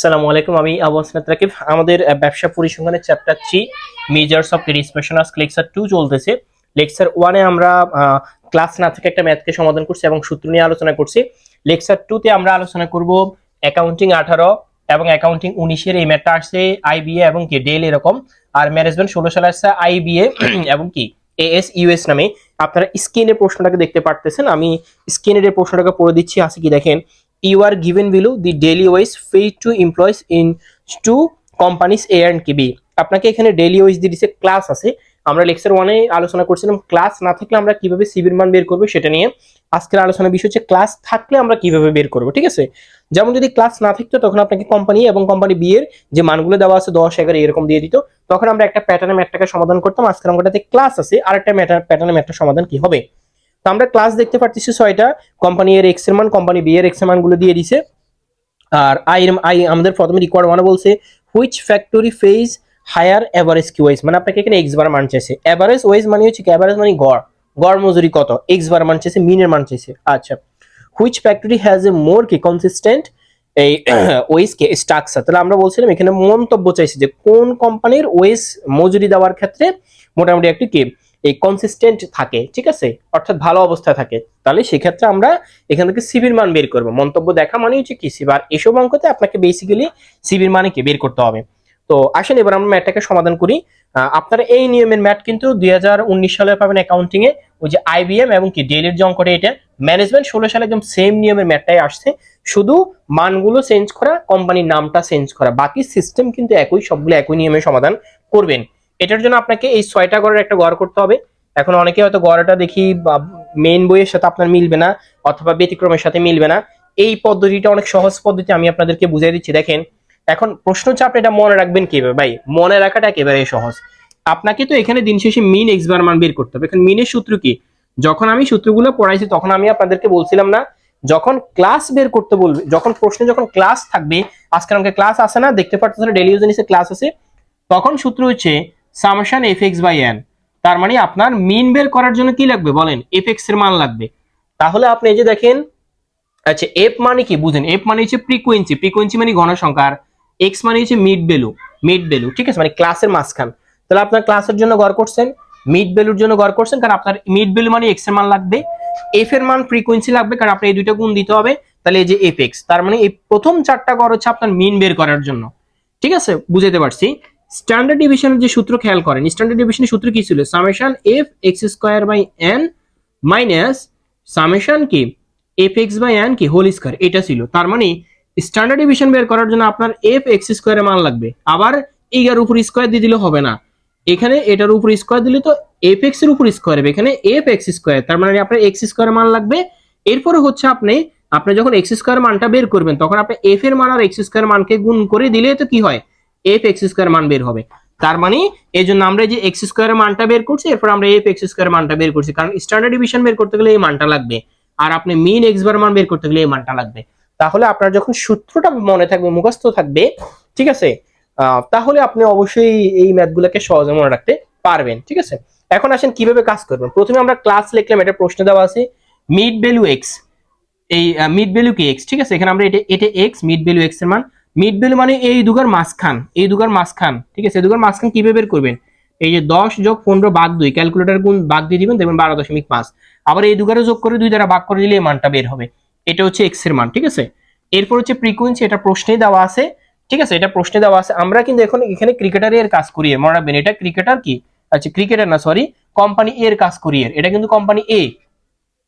সালামু আলাইকুম, আমি আবু হাসনাত রাকিব। আমাদের ব্যবসা পরিসংখ্যানের chapter three measures of credit specials lecture two চলতেছে। লেকচার ওয়ানে আমরা ক্লাস না থেকে একটা ম্যাথকে সমাধান করছি এবং সূত্র নিয়ে আলোচনা করছি। লেকচার টুতে আমরা আলোচনা করব অ্যাকাউন্টিং আঠারো এবং অ্যাকাউন্টিং উনিশের এই ম্যাথটা আসছে আইবিএ এবং কি ডেল এরকম। আর ম্যানেজমেন্ট ষোলো সালে আসছে আইবিএ এবং কি এএস ইউএস নামে। আপনারা স্ক্রিনের প্রশ্নটাকে দেখতে পারতেছেন, আমি স্ক্রিনের প্রশ্নটাকে পড়ে দিচ্ছি আছে কি দেখেন। You are given below the daily wage paid to employees in two companies A and B. আপনাকে এখানে ডেইলি ওয়েজ দিয়ে ক্লাস আছে। আমরা লেকচার ওয়ানে আলোচনা করছিলাম ক্লাস না থাকলে আমরা কীভাবে সিবির মান বের করব সেটা নিয়ে। আজকের আলোচনার বিষয় হচ্ছে ক্লাস থাকলে আমরা কীভাবে বের করব, ঠিক আছে? যেমন যদি ক্লাস না থাকতো, তখন আপনাকে কোম্পানি এবং কোম্পানি বি এর যে মানগুলো দেওয়া আছে, দশ, এগারো, এরকম দিয়ে দিত। তখন আমরা একটা প্যাটার্নে ম্যাটটাকে সমাধান করতাম। আজকের অঙ্কটাতে ক্লাস আছে আর একটা প্যাটার্নে ম্যাটটা সমাধান কি হবে? আমরা ক্লাস দেখতে পাচ্ছি ছয়টা। কোম্পানি এর এক্সের মান কোম্পানি বি এর এক্সের মানগুলো দিয়ে দিছে। আর আই আই আমাদের প্রথমে রিকোয়ার্ড ওয়ানে বলছে হুইচ ফ্যাক্টরি ফেজ হায়ার কি ওয়াইজ মানে আপনাকে এখানে এক্স বার মান চাইছে। এভারেজ ওয়াইজ মানে হচ্ছে কি? এভারেজ মানে গড়। গড় মজুরি কত? এক্স বার মান চাইছে মিনের মান চাইছে। আচ্ছা। Which factory has a more কি কনসিস্টেন্ট এই ওয়েস কে স্ট্রাকচার তাহলে আমরা বলছিলাম, এখানে মন্তব্য চাইছি যে কোন কোম্পানির ওয়েস মজুরি দেওয়ার ক্ষেত্রে মোটামুটি একটি কি এই কনসিস্টেন্ট থাকে, ঠিক আছে? অর্থাৎ ভালো অবস্থায় থাকে। তাহলে সেক্ষেত্রে আমরা এখান থেকে সিবির মান বের করব। মন্তব্য দেখা মানে হচ্ছে কি? সিবি আর এসব অঙ্কতে আপনাকে বেসিক্যালি সিবির মানে বের করতে হবে। তো আসেন, এবার আমরা ম্যাটটাকে সমাধান করি। আপনারা এই নিয়মের ম্যাট কিন্তু দুই হাজার উনিশ সালে পাবেন অ্যাকাউন্টিং এ। ওই যে আইবিএম এবং কি? ডেলের যে অঙ্কটা, এটা ম্যানেজমেন্ট ষোলো সালে একদম সেম নিয়মের ম্যাটটাই আসছে। শুধু মানগুলো চেঞ্জ করা কোম্পানির নামটা চেঞ্জ করা। বাকি সিস্টেম কিন্তু একই, সবগুলো একই নিয়মে সমাধান করবেন। এটার জন্য আপনাকে এই ছয়টা গড়ের একটা গড় করতে হবে। এখন অনেকে হয়তো গড়টা দেখি মেইন বইয়ের সাথে আপনার মিলবে না, অথবা ব্যতিক্রমের সাথে মিলবে না। এই পদ্ধতিটা অনেক সহজ পদ্ধতি, আমি আপনাদেরকে বুঝিয়ে দিচ্ছি। দেখেন, এখন প্রশ্ন হচ্ছে আপনি এটা মনে রাখবেন কীভাবে? ভাই, মনে রাখাটা একেবারে সহজ। আপনাকে তো এখানে দিন শেষে মিন এক্স বার মান বের করতে হবে। এখন মিনের সূত্র কি? যখন আমি সূত্রগুলো পড়াইছি, তখন আমি আপনাদেরকে বলছিলাম না, যখন ক্লাস বের করতে বলবে, যখন প্রশ্নে যখন ক্লাস থাকবে আজকের অঙ্কে ক্লাস আসে না, দেখতে পাচ্ছেন ডেলি ইউজেনিসে ক্লাস আছে, তখন সূত্র হচ্ছে summation F X by N. তার মানে আপনার মিন বের করার জন্য কি লাগবে বলেন? এফ এক্সের মান লাগবে। তাহলে আপনি এই যে দেখেন আচ্ছা এফ মানে কি বুঝেন? এফ মানে হচ্ছে ফ্রিকোয়েন্সি ফ্রিকোয়েন্সি মানে গণসংখ্যা আর এক্স মানে হচ্ছে মিড ভ্যালু মিড ভ্যালু ঠিক আছে? মানে ক্লাসের মাঝখান। তাহলে আপনার ক্লাসের জন্য গড় করছেন মিড ভ্যালুর জন্য গড় করছেন, কারণ আপনার মিড ভ্যালু মানে এক্সের মান লাগবে। এফ এর মান ফ্রিকোয়েন্সি লাগবে, কারণ আপনার এই দুইটা গুণ দিতে হবে। তাহলে এই যে এফ এক্স, তার মানে এই প্রথম চারটা গড় হচ্ছে আপনার মিন বের করার জন্য। ঠিক আছে? বুঝাতে পারছি? স্ট্যান্ডার্ড ডিভিশনের যে সূত্র খেয়াল করেন, স্ট্যান্ডার্ড ডিভিশনের সূত্র কি ছিল? Summation F X square by N minus summation কি? এফ এক্স বাই এন কি? Whole square. এটা ছিল। তার মানে স্ট্যান্ডার্ড ডিভিশন বের করার জন্য আপনার এফ এক্স স্কোয়ারের মান লাগবে। আবার এগার উপর স্কোয়ার দিয়ে দিলে হবে না। এখানে এটার উপর স্কোয়ার দিলে তো এফ এক্সের উপর স্কোয়ার হবে। এখানে এফ এক্স স্কোয়ার, তার মানে আপনার এক্স স্কোয়ার মান লাগবে। এরপরে হচ্ছে আপনি আপনি যখন এক্স স্কোয়ার মানটা বের করবেন, তখন আপনি এফ এর মান আর এক্স স্কোয়ার মানকে গুণ করে দিলে তো কি হয়? এফ এক্স স্কোয়ার মান বের হবে। তার মানে এই জন্য আমরা যে এক্স স্কোয়ার মানটা বের করছি, এরপর আমরা এফ এক্স স্কোয়ার মানটা বের করছি। কারণ স্ট্যান্ডার্ড ডিভিশন বের করতে গেলে এই মানটা লাগবে। আর আপনি মিন এক্স বার মান বের করতে গেলে এই মানটা লাগবে। তাহলে আপনার যখন সূত্রটা মনে থাকবে, মুখস্থ থাকবে, ঠিক আছে? তাহলে আপনি অবশ্যই এই ম্যাথগুলোকে সহজে মনে রাখতে পারবেন, ঠিক আছে? এখন আসেন কীভাবে কাজ করবেন। প্রথমে আমরা ক্লাস লিখলাম, এটা প্রশ্ন দেওয়া আছে মিড ভ্যালু এক্স এই মিড ভ্যালু কি এক্স ঠিক আছে? এখানে আমরা এটা এটা এক্স মিড ভ্যালু এক্সের মান মিড ভ্যালু মানে এই দুগার মাঝখান, এই দুগার মাঝখান, ঠিক আছে? দুগার মাঝখান কীভাবে বের করবেন? এই যে দশ যোগ পনেরো বাঘ দুই ক্যালকুলেটার গুণ বাঘ দিয়ে দিবেন, দেখবেন বারো দশমিক পাঁচ। আবার এই দুগারে যোগ করে দুই দ্বারা ভাগ করে দিলে এই মানটা বের হবে। এটা হচ্ছে এক্সের মান, ঠিক আছে? এরপর হচ্ছে ফ্রিকোয়েন্সি এটা প্রশ্নে দেওয়া আছে, ঠিক আছে? এটা প্রশ্নে দেওয়া আছে। আমরা কিন্তু এখন এখানে ক্রিকেটার এর কাজ করি, মনে রাখবেন। এটা ক্রিকেটার কি? আচ্ছা ক্রিকেটার না সরি কোম্পানি এর কাজ করি। এটা কিন্তু কোম্পানি এ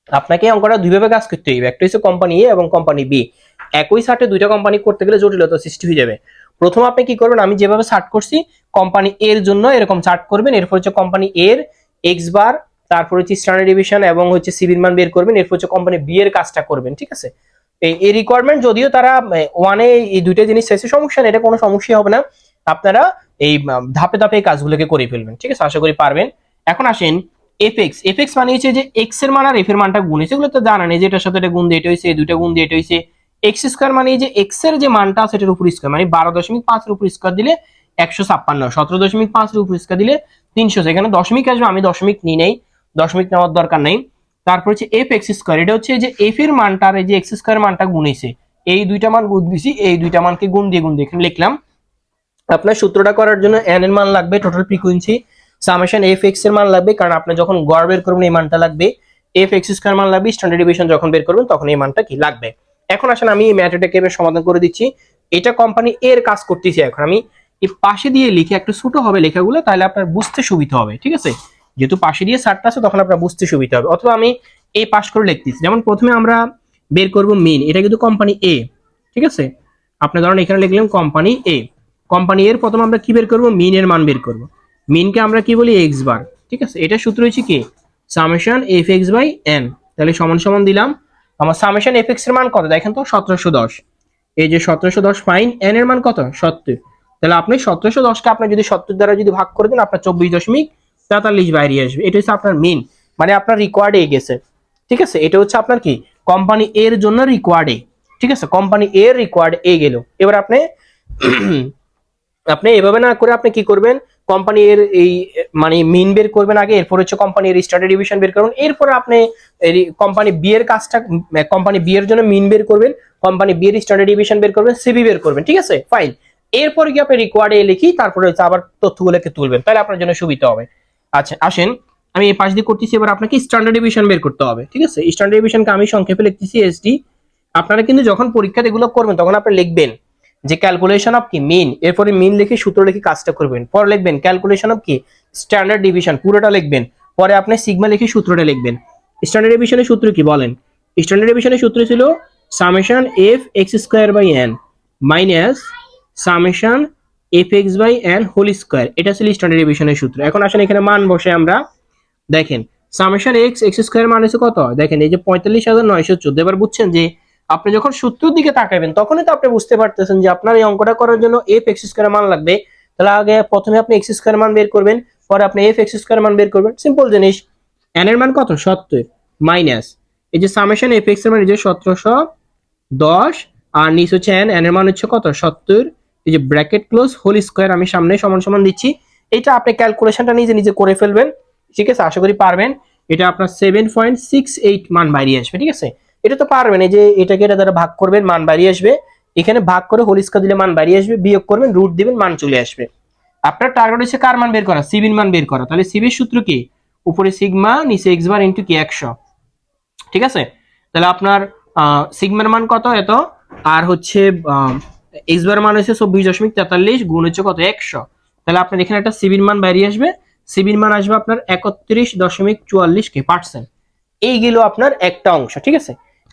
আপনাকে অঙ্কটা দুইভাবে কাজ করতে হবে একটা হচ্ছে কোম্পানি এ এবং কোম্পানি বি একই সার্টে দুইটা কোম্পানি করতে গেলে জটিলতা সৃষ্টি হয়ে যাবে। প্রথম আপনি কি করবেন? আমি যেভাবে সার্ট করছি কোম্পানি এর জন্য এরকম চার্ট করবেন। এরপর হচ্ছে কোম্পানি এর এক্স বার তারপর হচ্ছে স্ট্যান্ডার্ড ডিভিশন এবং হচ্ছে সিভিল মান বের করবেন। এরপর হচ্ছে কোম্পানি বি এর কাজটা করবেন, ঠিক আছে? এই রিকোয়ারমেন্ট যদিও তারা ওয়ানে এই দুইটা জিনিস চাইছে, সমস্যা নেই, এটা কোনো সমস্যা হবে না। আপনারা এই ধাপে ধাপে এই কাজগুলোকে করে ফেলবেন, ঠিক আছে? আশা করি পারবেন। এখন আসেন এফ এক্স এফ এক্স মানে হচ্ছে যে এক্সের মান আর এফ এর মানটা গুণ হয়েছে, এগুলো তো জানা নেই যে এটার সাথে এটা গুণ দিয়ে এটা হয়েছে দুইটা গুণ দিয়ে এটা হয়েছে। এক্স স্কোয়ার মানে যে এক্সের যে মানটা এটার উপর স্কোয়ার মানে বারো দশমিক পাঁচের উপর স্কোয়ার দিলে একশো ছাপ্পান্ন, সতেরো দশমিক পাঁচের উপর স্কোয়ার দিলে তিনশো এখানে দশমিক আসবে, আমি দশমিক নিই নেই, দশমিক নেওয়ার দরকার নেই। তারপর হচ্ছে এফ এক্স স্কোয়ার এটা হচ্ছে যে এফ এর মানটা আর এই যে এক্স স্কোয়ার মানটা গুণেছে এই দুইটা মান গুণ দিছি, এই দুইটা মানকে গুণ দিয়ে গুণ দিয়ে এখানে লিখলাম। আপনার সূত্রটা করার জন্য এন এর মান লাগবে টোটাল ফ্রিকোয়েন্সি সামেশন এফ এক্সের মান লাগবে, কারণ আপনি যখন গড় বের করবেন, এই মানটা লাগবে। এফ এক্স স্কোয়ার মান লাগবে স্ট্যান্ডার্ড ডিভিশন যখন বের করবেন, তখন এই মানটা কি লাগবে। এখন আসেন আমি এই এবার সমাধান করে দিচ্ছি। এটা কোম্পানি এর কাজ করতেছি এখন। আমি এই পাশে দিয়ে লিখে একটু ছোট হবে লেখাগুলো, তাহলে আপনার বুঝতে সুবিধা হবে, ঠিক আছে? যেহেতু পাশে দিয়ে সারটা আছে, তখন আপনার বুঝতে সুবিধা হবে। অথবা আমি এই পাশ করে লিখতেছি। যেমন প্রথমে আমরা বের করব মেন এটা কিন্তু কোম্পানি এ ঠিক আছে? আপনি ধরেন এখানে লিখলাম কোম্পানি এ কোম্পানি এর প্রথমে আমরা কি বের করব? মিন এর মান বের করব। মিনকে আমরা কি বলি? এক্স বার ঠিক আছে? এটা সূত্র হচ্ছে কি? Summation F X by N তাহলে সমান সমান দিলাম। আমার সামেশন এফ এক্সের মান কত? দেখেন তো, সতেরোশো দশ। এই যে সতেরোশো দশ ফাইন এন এর মান কত? সত্তর। তাহলে আপনি সতেরোশো দশকে আপনি যদি সত্তর দ্বারা যদি ভাগ করে দেন, আপনার চব্বিশ দশমিক তেতাল্লিশ বাইরে আসবে। এটা হচ্ছে আপনার মেন মানে আপনার রিকোয়ার্ড এ গেছে। ঠিক আছে? এটা হচ্ছে আপনার কি? কোম্পানি এর জন্য রিকোয়ার্ড এ। ঠিক আছে? কোম্পানি এর রিকোয়ার্ড এ গেল। এবার আপনি আপনি এভাবে না করে আপনি কি করবেন? কোম্পানি এর এই মানে মিন বের করবেন আগে, এরপর হচ্ছে কোম্পানি এর স্টার্টেড ডিভিশন বের করবেন এরপর আপনি কোম্পানি বি এর কাজটা কোম্পানি বি এর জন্য মিন বের করবেন, কোম্পানি বি এর স্টার্টেড ডিভিশন বের করবেন সিবি বের করবেন, ঠিক আছে? ফাইন এরপর কি আপনি রিকোয়ার্ড লিখি, তারপরে হচ্ছে আবার তথ্যগুলোকে তুলবেন, তাহলে আপনার জন্য সুবিধা হবে। আচ্ছা আসেন, আমি এই পাশ দিয়ে করতেছি, এবার আপনাকে স্ট্যান্ডার্ড ডিভিশন বের করতে হবে, ঠিক আছে? স্ট্যান্ডার্ড ডিভিশনকে আমি সংক্ষেপে লিখতেছি এসডি আপনারা কিন্তু যখন পরীক্ষাতে এগুলো করবেন, তখন আপনি লিখবেন যে ক্যালকুলেশন অফ কি? মিন এরপরে মিন লিখে সূত্র লিখে কাজটা করবেন। পরে লিখবেন ক্যালকুলেশন অফ কি? স্ট্যান্ডার্ড ডিভিশন পুরোটা লিখবেন। পরে আপনি সিগমা লিখে সূত্রটা লিখবেন। স্ট্যান্ডার্ড ডিভিশনের সূত্র কি বলেন? স্ট্যান্ডার্ড ডিভিশনের সূত্র ছিল summation F X square by N minus summation F X by N whole square এটা ছিল স্ট্যান্ডার্ড ডিভিশনের সূত্র। এখন আসেন এখানে মান বসে আমরা দেখেন। সামেশন এক্স এক্স স্কোয়ার মান হচ্ছে কত? দেখেন এই যে পঁয়তাল্লিশ হাজার নয়শো চোদ্দ। এবার বুঝছেন যে আপনি যখন সূত্রের দিকে তাকাবেন, তখনই তো আপনি বুঝতে পারতেছেন যে আপনার এই অঙ্কটা করার জন্য এফ এক্স স্কোয়ার মান লাগবে। তাহলে আগে প্রথমে আপনি এক্স স্কোয়ার মান বের করবেন, পরে আপনি এফ এক্স স্কোয়ার মান বের করবেন। সিম্পল জিনিস। এন এর মান কত? সত্তর। মাইনাস এই যে সামেশন এফ এক্সের মান, এই যে সতেরোশো দশ। আর নিচ হচ্ছে এন এন এর মান হচ্ছে কত? সত্তর। এই যে ব্র্যাকেট ক্লোজ হোল স্কোয়ার আমি সামনে সমান সমান দিচ্ছি। এটা আপনি ক্যালকুলেশনটা নিজে নিজে করে ফেলবেন। ঠিক আছে? আশা করি পারবেন। এটা আপনার সেভেন পয়েন্ট সিক্স এইট মান বাইরে আসবে। ঠিক আছে? এটা তো পারবেন, এই যে এটাকে এটা দ্বারা ভাগ করবেন, মান বাড়িয়ে আসবে। এখানে ভাগ করে হোল দিলে মান বাড়িয়ে আসবে, বিয়োগ করবেন রুট দিবেন, মান চলে আসবে। আপনার টার্গেট হচ্ছে কার মান বের করা? সিবির মান বের করা। তাহলে সিবির সূত্র কি? উপরে সিগমা নিচে এক্স বার ইন্টু কি একশো। ঠিক আছে? তাহলে আপনার সিগমার মান কত এত? আর হচ্ছে এক্স বার মান হচ্ছে চব্বিশ দশমিক তেতাল্লিশ গুণ হচ্ছে কত? একশো। তাহলে আপনার এখানে একটা সিবির মান বেরিয়ে আসবে। সিবির মান আসবে আপনার একত্রিশ দশমিক চুয়াল্লিশ কে পার্সেন্ট এই গেল আপনার একটা অংশ, ঠিক আছে?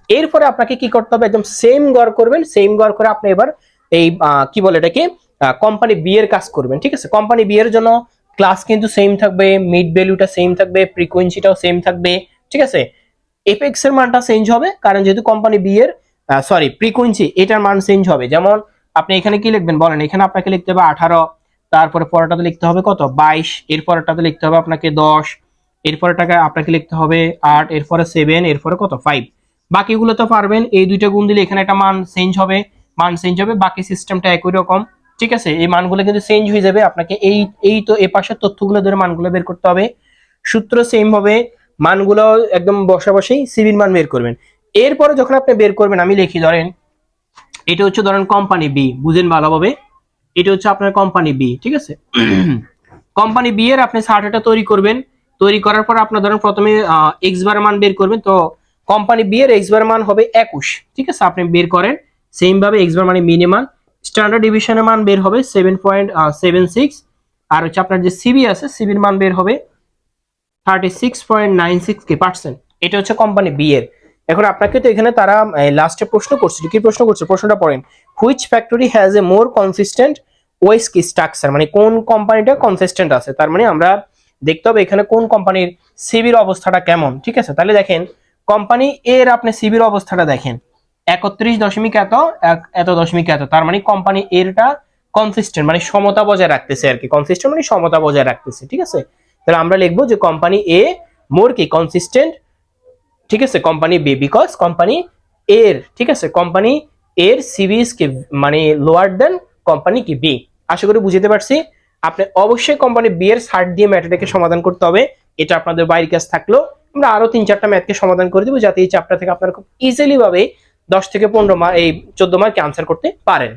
এরপরে আপনাকে কি করতে হবে, একদম সেম গড় করবেন সেম গড় করে আপনি এবার এই কি বলে এটাকে কোম্পানি বি এর কাজ করবেন, ঠিক আছে? কোম্পানি বি এর জন্য ক্লাস কিন্তু সেম থাকবে মিড ভ্যালুটা সেম থাকবে ফ্রিকোয়েন্সিটাও সেম থাকবে, ঠিক আছে? এপেক্স এর মানটা চেঞ্জ হবে, কারণ যেহেতু কোম্পানি বি এর সরি ফ্রিকোয়েন্সি এটার মান চেঞ্জ হবে। যেমন আপনি এখানে কি লিখবেন, বলেন, এখানে আপনাকে লিখতে হবে আঠারো, তারপরে পরেরটাতে লিখতে হবে কত? বাইশ এর পরেরটাতে লিখতে হবে আপনাকে দশ এরপরে টাকা আপনাকে লিখতে হবে আট, এরপরে সেভেন এরপরে কত? ফাইভ বাকিগুলো তো পারবেন, এই দুইটা গুণ দিলে এখানে একটা মান চেঞ্জ হবে, মান চেঞ্জ হবে, বাকি সিস্টেমটা একই রকম, ঠিক আছে? এই মানগুলো কিন্তু চেঞ্জ হয়ে যাবে, আপনাকে এই এই তো এ পাশের তথ্যগুলো ধরে মানগুলো বের করতে হবে। সূত্র সেম হবে, মানগুলো একদম বসা বসেই সিভির মান বের করবেন। এরপরে যখন আপনি বের করবেন, আমি লিখি, ধরেন, এটা হচ্ছে ধরেন কোম্পানি বি বুঝেন ভালোভাবে, এটা হচ্ছে আপনার কোম্পানি বি ঠিক আছে? কোম্পানি বি এর আপনি সার্টেটা তৈরি করবেন, তৈরি করার পর আপনার ধরেন প্রথমে এক্স বার মান বের করবেন, তো কোম্পানি বি এর এক্স বার মান হবে একুশ। ঠিক আছে, আপনি বের করেন সেম ভাবে এক্স বার মানে মিনিমাম স্ট্যান্ডার্ড ডিভিশনের মান বের হবে সেভেন পয়েন্ট সেভেন সিক্স আর হচ্ছে আপনার যে সিবি আছে সিবির মান বের হবে thirty six point nine six কে পার্সেন্ট এটা হচ্ছে কোম্পানি বি এর। এখন আপনাকে তো এখানে তারা লাস্টে প্রশ্ন করছে কি প্রশ্ন করছে? প্রশ্নটা পড়েন। Which factory has a more consistent wage কি স্ট্রাকচার মানে কোন কোম্পানিটা কনসিস্টেন্ট আছে? তার মানে আমরা দেখতে হবে এখানে কোন কোম্পানির সিবির অবস্থাটা কেমন। ঠিক আছে, তাহলে দেখেন কোম্পানি এর আপনি সিবির অবস্থাটা দেখেন। একত্রিশ দশমিক এত এত দশমিক এত। তার মানে কোম্পানি এরটা কনসিস্টেন্ট মানে সমতা বজায় রাখতেছে আর কি। কনসিস্টেন্ট মানে সমতা বজায় রাখতেছে, ঠিক আছে? তাহলে আমরা লিখব যে কোম্পানি এ মোর কি কনসিস্টেন্ট ঠিক আছে? কোম্পানি বি বিকজ কোম্পানি এর, ঠিক আছে? কোম্পানি এর সিবিস কি মানে লোয়ার দেন কোম্পানি কি বি আশা করি বুঝতে পারছি। আপনি অবশ্যই কোম্পানি বি এর সার্ট দিয়ে ম্যাথটাকে সমাধান করতে হবে। এটা আপনাদের বাইরের কাজ থাকল আমরা আরও তিন চারটা ম্যাথকে সমাধান করে দেবো যাতে এই চ্যাপ্টার থেকে আপনারা খুব ইজিলি ভাবে দশ থেকে পনেরো মার্ক এই চোদ্দ মার্কে আনসার করতে পারেন।